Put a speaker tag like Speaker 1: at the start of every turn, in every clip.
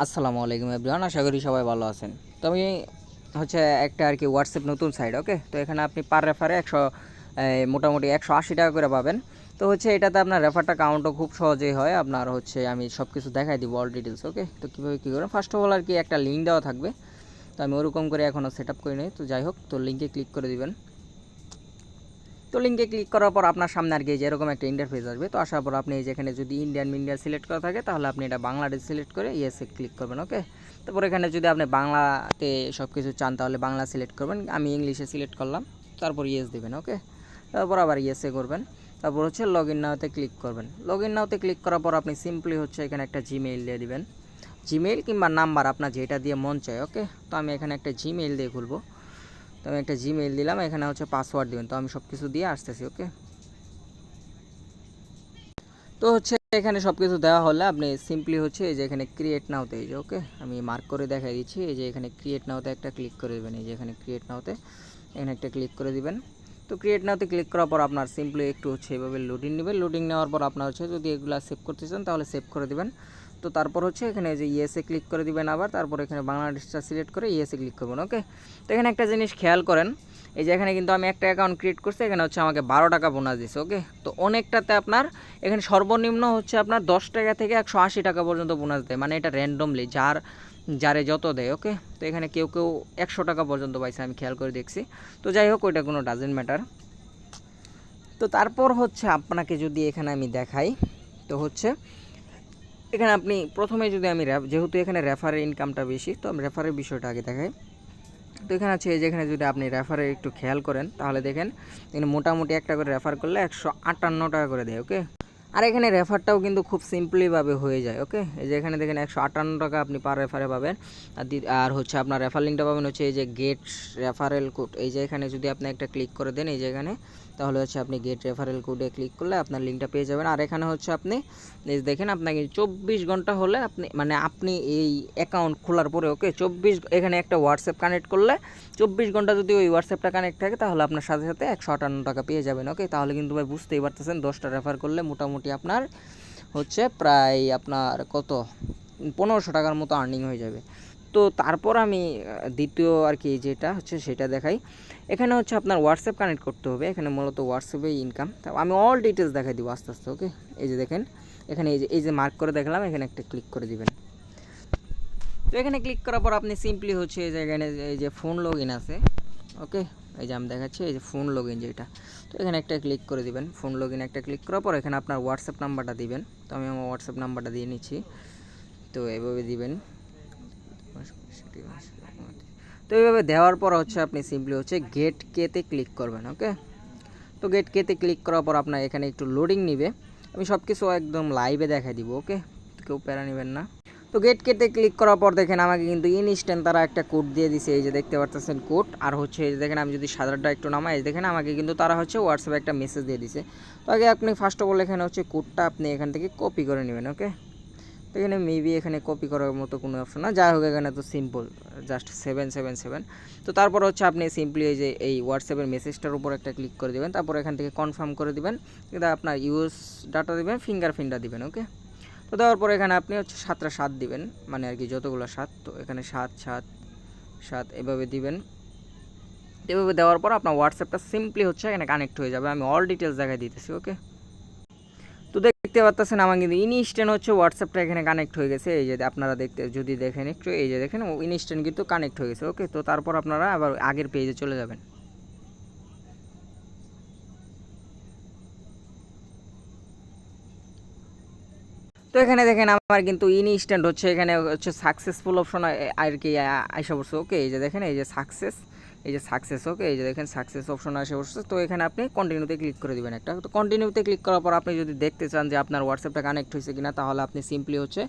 Speaker 1: আসসালামু আলাইকুম এভরিওয়ান, আশা করি সবাই ভালো আছেন। তো আমি হচ্ছে একটা আর কি হোয়াটসঅ্যাপ নতুন সাইট ওকে তো এখানে আপনি পার রেফারে একশো মোটামুটি একশো আশি টাকা করে পাবেন। তো হচ্ছে এটাতে আপনার রেফারটা কাউন্টও খুব সহজেই হয়। আপনার হচ্ছে আমি সব কিছু দেখাই দিব অল ডিটেলস ওকে তো কীভাবে কী করবেন? ফার্স্ট অফ অল আর কি একটা লিঙ্ক দেওয়া থাকবে। তো আমি ওরকম করে এখনও সেট আপ করি নিই। তো যাই হোক, তো লিঙ্কে ক্লিক করে দিবেন। তো লিঙ্কে ক্লিক করার পর আপনার সামনে আর কি যেরকম একটা ইন্টারফেস আসবে। তো আসার পর আপনি যেখানে যদি ইন্ডিয়ান মিডিয়া সিলেক্ট করা থাকে, তাহলে আপনি এটা বাংলাদেশ সিলেক্ট করে ইয়েসে ক্লিক করবেন ওকে তারপর এখানে যদি আপনি বাংলাতে সব কিছু চান, তাহলে বাংলা সিলেক্ট করবেন। আমি ইংলিশে সিলেক্ট করলাম, তারপর ইয়েস দেবেন ওকে তারপর আবার ইয়েসে করবেন। তারপর হচ্ছে লগ ইন নাওতে ক্লিক করবেন। লগ ইন নাওতে ক্লিক করার পর আপনি সিম্পলি হচ্ছে এখানে একটা জিমেইল দিয়ে দিবেন। জিমেইল কিংবা নাম্বার আপনার যেটা দিয়ে মন চায় ওকে তো আমি এখানে একটা জিমেইল দিয়ে খুলবো। তো আমি একটা জিমেইল দিলাম, এখানে হচ্ছে পাসওয়ার্ড দিবেন। তো আমি সব কিছু দিয়ে আসতেছি ওকে তো হচ্ছে এখানে সব কিছু দেওয়া হলে আপনি সিম্পলি হচ্ছে এই যে এখানে ক্রিয়েট নাওতে এই যে ওকে আমি মার্ক করে দেখাই দিচ্ছি, এই যে এখানে ক্রিয়েট নাওতে একটা ক্লিক করে দেবেন। এই যে এখানে ক্রিয়েট নাওতে এখানে একটা ক্লিক করে দিবেন। তো ক্রিয়েট নাওতে ক্লিক করার পর আপনার সিম্পলি একটু হচ্ছে এভাবে লোডিং নেবে লোডিং নেওয়ার পর আপনার হচ্ছে যদি এগুলো সেভ করতে চান, তাহলে সেভ করে দিবেন। তো তারপর হচ্ছে এখানে যে ইয়েসে ক্লিক করে দিবেন আবার, তারপর এখানে বাংলাদেশটা সিলেক্ট করে ইয়েসে ক্লিক করবেন ওকে তো এখানে একটা জিনিস খেয়াল করেন, এই যে এখানে কিন্তু আমি একটা অ্যাকাউন্ট ক্রিয়েট করছি, এখানে হচ্ছে আমাকে বারো টাকা বোনাস দিছে ওকে তো অনেকটাতে আপনার, এখানে সর্বনিম্ন হচ্ছে আপনার দশ টাকা থেকে একশো আশি টাকা পর্যন্ত বোনাস দেয় মানে এটা র্যান্ডমলি যার, যারে যত দেয় ওকে তো এখানে কেউ কেউ একশো টাকা পর্যন্ত পাইছে, আমি খেয়াল করে দেখছি। তো যাই হোক, ওইটা কোনো ডাজেন্ট ম্যাটার তো তারপর হচ্ছে আপনাকে যদি এখানে আমি দেখাই, তো হচ্ছে এখানে আপনি প্রথমে যদি আমি র্যাপ যেহেতু এখানে রেফারের ইনকামটা বেশি, তো আমি রেফারের বিষয়টা আগে দেখাই। তো এখানে আছে যেখানে যদি আপনি রেফারে একটু খেয়াল করেন, তাহলে দেখেন, এখানে মোটামুটি একটা করে রেফার করলে একশো আটান্ন টাকা করে দেয় ওকে আর এখানে রেফারটাও কিন্তু খুব সিম্পলিভাবে হয়ে যায় ওকে এই যে এখানে দেখেন একশো আটান্ন টাকা আপনি পার রেফারে পাবেন। আর আর হচ্ছে আপনার রেফার লিঙ্কটা পাবেন হচ্ছে এই যে গেট রেফারেল কোড এই যে এখানে যদি আপনি একটা ক্লিক করে দেন, এই যে এখানে, তাহলে হচ্ছে আপনি গেট রেফারেল কোডে ক্লিক করলে আপনার লিঙ্কটা পেয়ে যাবেন। আর এখানে হচ্ছে আপনি দেখেন আপনাকে চব্বিশ ঘণ্টা হলে আপনি মানে আপনি এই অ্যাকাউন্ট খোলার পরে ওকে চব্বিশ, এখানে একটা হোয়াটসঅ্যাপ কানেক্ট করলে চব্বিশ ঘণ্টা যদি ওই হোয়াটসঅ্যাপটা কানেক্ট থাকে, তাহলে আপনার সাথে সাথে একশো আটান্ন টাকা পেয়ে যাবেন ওকে তাহলে কিন্তু ভাই বুঝতেই পারতেছেন, দশটা রেফার করলে মোটামুটি আপনার হচ্ছে প্রায় আপনার কত? পনেরোশো টাকার মতো আর্নিং হয়ে যাবে। তো তারপর আমি, দ্বিতীয় আর কি যেটা হচ্ছে সেটা দেখাই। এখানে হচ্ছে আপনার হোয়াটসঅ্যাপ কানেক্ট করতে হবে। এখানে মূলত হোয়াটসঅ্যাপে ইনকাম আমি অল ডিটেলস দেখাই দিব আস্তে আস্তে ওকে এই যে দেখেন, এখানে এই যে এই যে মার্ক করে দেখলাম, এখানে একটা ক্লিক করে দিবেন। তো এখানে ক্লিক করার পর আপনি সিম্পলি হচ্ছে এই যে এখানে এই যে ফোন লগ ইন আছে ওকে এই যে আমি দেখাচ্ছি, এই যে ফোন লগ ইন যেটা। তো এখানে একটা ক্লিক করে দিবেন ফোন লগ ইন একটা ক্লিক করার পর এখানে আপনার হোয়াটসঅ্যাপ নাম্বারটা দিবেন। তো আমি আমার হোয়াটসঅ্যাপ নাম্বারটা দিয়ে নিচ্ছি। তো এভাবে দিবেন। তো এইভাবে দেওয়ার পর হচ্ছে আপনি সিম্পলি হচ্ছে গেট কেতে ক্লিক করবেন ওকে তো গেট কেতে ক্লিক করার পর আপনার এখানে একটু লোডিং নিবে। আমি সব কিছু একদম লাইভে দেখাই দিব ওকে কেউ প্যারা নেবেন না। তো গেট কেটে ক্লিক করার পর দেখেন আমাকে কিন্তু ইনস্ট্যান্ট তারা একটা কোড দিয়ে দিছে। এই যে দেখতে পারতেছেন কোড আর হচ্ছে এই যে দেখেন আমি যদি সাদারটা একটু নামাই দেখেন আমাকে কিন্তু তারা হচ্ছে হোয়াটসঅ্যাপে একটা মেসেজ দিয়ে দিছে। তো আগে আপনি ফার্স্ট অফ অল এখানে হচ্ছে কোডটা আপনি এখান থেকে কপি করে নেবেন ওকে তো এখানে মেবি এখানে কপি করার মতো কোনো অপশন না। যাই হোক, এখানে তো simple just seven seven seven তো তারপর হচ্ছে আপনি সিম্পলি এই যে এই হোয়াটসঅ্যাপের মেসেজটার উপর একটা ক্লিক করে দেবেন। তারপর এখান থেকে কনফার্ম করে দেবেন। আপনার ইউএস ডাটা দিবেন ফিঙ্গারপ্রিন্টটা দিবেন ওকে তো দেওয়ার পর এখানে আপনি হচ্ছে সাতটা সাত দিবেন মানে আর কি যতগুলো সাত, তো এখানে সাত সাত সাত এভাবে দিবেন। এভাবে দেওয়ার পর আপনার হোয়াটসঅ্যাপটা সিম্পলি হচ্ছে এখানে কানেক্ট হয়ে যাবে। আমি অল ডিটেলস দেখাই দিতেছি ওকে তো দেখতে পাচ্ছেন আমার কিন্তু ইনস্ট্যান্ট হচ্ছে হোয়াটসঅ্যাপটা এখানে কানেক্ট হয়ে গেছে। এই যে আপনারা দেখতে, যদি দেখেন একটু, এই যে দেখেন ইনস্ট্যান্ট কিন্তু কানেক্ট হয়ে গেছে ওকে তো তারপর আপনারা আবার আগের পেজে চলে যাবেন। তো এখানে দেখেন আমার কিন্তু ইনস্ট্যান্ট হচ্ছে, এখানে হচ্ছে সাকসেসফুল অপশন আর কি আইসা পড়ছে ওকে এই যে দেখেন, এই যে সাকসেস এই যে সাকসেস ওকে এই যে দেখেন সাকসেস অপশন আসে পড়ছে, তো এখানে আপনি কন্টিনিউতে ক্লিক করে দিবেন একটা। তো কন্টিনিউতে ক্লিক করার পর আপনি যদি দেখতে চান যে আপনার হোয়াটসঅ্যাপটা কানেক্ট হয়েছে কিনা, তাহলে আপনি সিম্পলি হচ্ছে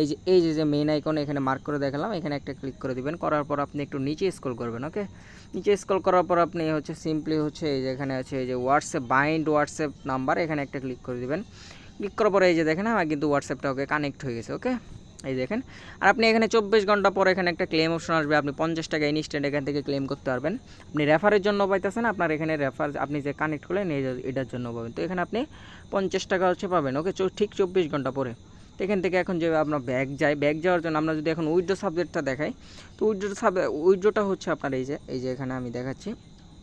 Speaker 1: এই যে এই যে যে মেইন আইকন এখানে মার্ক করে দেখালাম, এখানে একটা ক্লিক করে দিবেন, করার পর আপনি একটু নিচে স্ক্রল করবেন ওকে নিচে স্ক্রল করার পর আপনি হচ্ছে সিম্পলি হচ্ছে এই যে এখানে আছে এই যে হোয়াটসঅ্যাপ বাইন্ড হোয়াটসঅ্যাপ নাম্বার এখানে একটা ক্লিক করে দিবেন। ক্লিক করার পরে এই যে দেখেন, আমার কিন্তু হোয়াটসঅ্যাপটা ওকে কানেক্ট হয়ে গেছে ওকে এই দেখেন। আর আপনি এখানে চব্বিশ ঘণ্টা পর এখানে একটা ক্লেম অপশন আসবে, আপনি পঞ্চাশ টাকা ইনস্ট্যান্ট এখান থেকে ক্লেম করতে পারবেন। আপনি রেফারের জন্য পাইতেছেন, আপনার এখানে রেফার আপনি যে কানেক্ট করলেন এটার জন্য পাবেন। তো এখানে আপনি পঞ্চাশ টাকা হচ্ছে পাবেন ওকে ঠিক চব্বিশ ঘণ্টা পরে। তো এখান থেকে এখন যে আপনার ব্যাগ যায় ব্যাগ যাওয়ার জন্য আমরা যদি এখন উইড্রো সাবজেক্টটা দেখাই, তো উইড্রো সাব উইড্রোটা হচ্ছে আপনার এই যে এই যে এখানে আমি দেখাচ্ছি।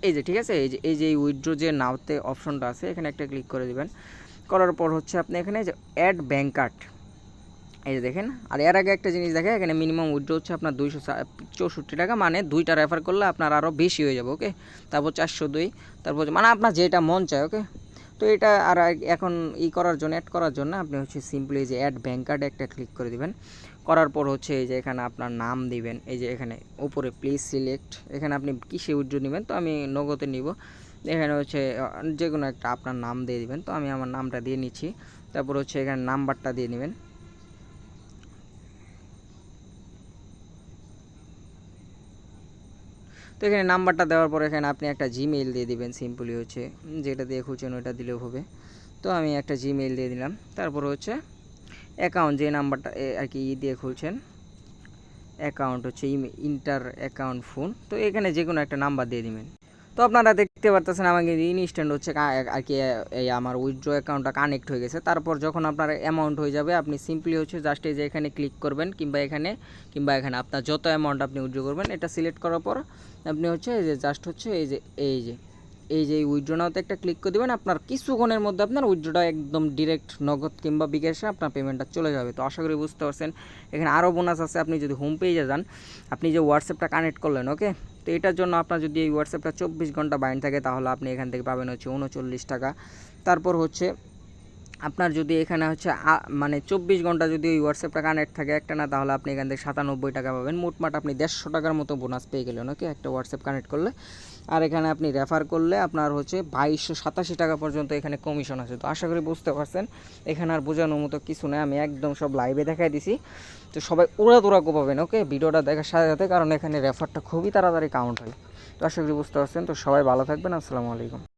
Speaker 1: এই যে, ঠিক আছে? এই যে এই যে উইড্রো যে নাওতে অপশনটা আছে, এখানে একটা ক্লিক করে দিবেন। করার পর হচ্ছে আপনি এখানে যে অ্যাড ব্যাঙ্ক কার্ড এই যে দেখেন, আর এর আগে একটা জিনিস দেখে এখানে মিনিমাম উইড্রো হচ্ছে আপনার দুইশো চৌষট্টি টাকা মানে দুইটা রেফার করলে আপনার আরও বেশি হয়ে যাবে ওকে তারপর চারশো দুই, তারপর মানে আপনার যেটা মন চায় ওকে তো এটা আর এখন ই করার জন্য অ্যাড করার জন্য আপনি হচ্ছে সিম্পলি যে অ্যাড ব্যাঙ্ক কার্ডে একটা ক্লিক করে দিবেন। করার পর হচ্ছে এই যে এখানে আপনার নাম দিবেন, এই যে এখানে উপরে প্লিজ সিলেক্ট এখানে আপনি কিসে উইড্রো নেবেন, তো আমি নগদে নিব। এখানে হচ্ছে যে কোনো একটা আপনার নাম দিয়ে দিবেন। তো আমি আমার নামটা দিয়ে নিচ্ছি। তারপর হচ্ছে এখানে নাম্বারটা দিয়ে নেবেন। তো এখানে নাম্বারটা দেওয়ার পর এখানে আপনি একটা জিমেইল দিয়ে দিবেন সিম্পলি হচ্ছে। যেটা দিয়ে খুঁজছেন ওটা দিলেও হবে। তো আমি একটা জিমেইল দিয়ে দিলাম। তারপর হচ্ছে অ্যাকাউন্ট যে নাম্বারটা আর কি ই দিয়ে খুলছেন অ্যাকাউন্ট হচ্ছে ইন্টার অ্যাকাউন্ট ফোন তো এখানে যে কোনো একটা নাম্বার দিয়ে দিবেন। তো আপনারা দেখতে পারতেছেন আমাকে ইনস্ট্যান্ট হচ্ছে আর কি, এই আমার উইথড্র অ্যাকাউন্টটা কানেক্ট হয়ে গেছে। তারপর যখন আপনার অ্যামাউন্ট হয়ে যাবে, আপনি সিম্পলি হচ্ছে জাস্ট এই যে এখানে ক্লিক করবেন, কিংবা এখানে কিংবা এখানে আপনার যত অ্যামাউন্ট আপনি উইথড্র করবেন, এটা সিলেক্ট করার পর আপনি হচ্ছে এই যে জাস্ট হচ্ছে এই যে এই যে এই যে উইথড্র নাওতে একটা ক্লিক করে দেবেন, আপনার কিছুক্ষণের মধ্যে আপনার উইথড্রটা একদম ডিরেক্ট নগদ কিংবা বিকাশে আপনার পেমেন্টটা চলে যাবে। তো আশা করি বুঝতে পারছেন। এখানে আরও বোনাস আছে, আপনি যদি হোম পেজে যান, আপনি যে হোয়াটসঅ্যাপটা কানেক্ট করলেন ওকে তো এটার জন্য আপনার যদি এই হোয়াটসঅ্যাপটা চব্বিশ ঘণ্টা বাইন্ড থাকে, তাহলে আপনি এখান থেকে পাবেন হচ্ছে উনচল্লিশ টাকা। তারপর হচ্ছে আপনার যদি এখানে হচ্ছে মানে চব্বিশ ঘণ্টা যদি ওই হোয়াটসঅ্যাপটা কানেক্ট থাকে একটা না তাহলে আপনি এখান থেকে সাতানব্বই টাকা পাবেন। মোটমাট আপনি দেড়শো টাকার মতো বোনাস পেয়ে গেলেন ওকে একটা হোয়াটসঅ্যাপ কানেক্ট করলে। আর এখানে আপনি রেফার করলে আপনার হচ্ছে বাইশশো সাতাশি টাকা পর্যন্ত এখানে কমিশন আছে। তো আশা করি বুঝতে পারছেন, এখানে আর বোঝানোর মতো কিছু নেই। আমি একদম সব লাইভে দেখাই দিছি। তো সবাই ওরা তোরা পাবেন ওকে ভিডিওটা দেখার সাথে সাথে, কারণ এখানে রেফারটা খুবই তাড়াতাড়ি কাউন্ট হয়। তো আশা করি বুঝতে পারছেন। তো সবাই ভালো থাকবেন। আসসালামু আলাইকুম।